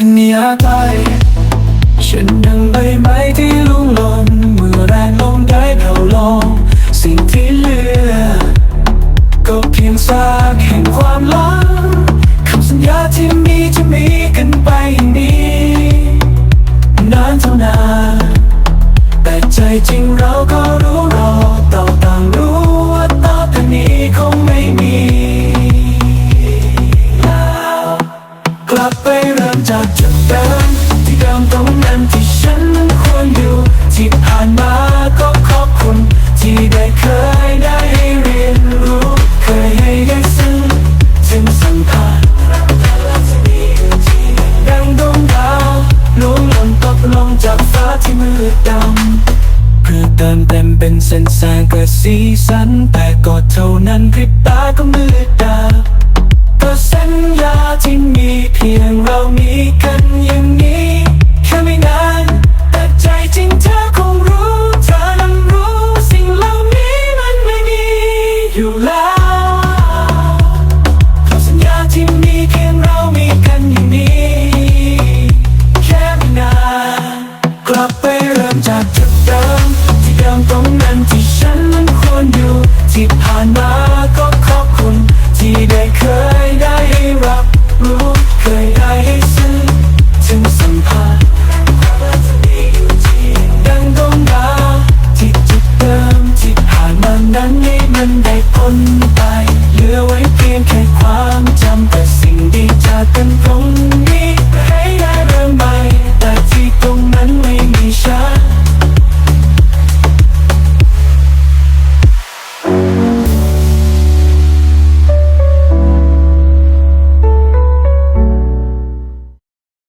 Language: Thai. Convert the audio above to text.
สัญญาไปฉันดังใบไม้ที่ลุ่งหล่นเมื่อแรงลมได้แผ่วลงสิ่งที่เหลือ ก็เพียงซากแห่งความหลังคำสัญญาที่มีจะมีกันไปอย่างนี้นานเท่านานแต่ใจจริงเราก็รู้ เต็มเป็นเส้นแสงกระสีสัน แต่ก็เท่านั้นพริบตาก็มืดดาเพสัญญาที่มีเพียงเรามีกันอย่างนี้แค่ไม่นานแต่ใจจริงเธอคงรู้เธอนั้นรู้สิ่งเหล่านี้มันไม่มีอยู่แล้วเพสัญญาที่มีเพียงเรามีกันอย่างนี้แค่ไม่นานกลับไปเริ่มจากจุด มันได้พ้นไป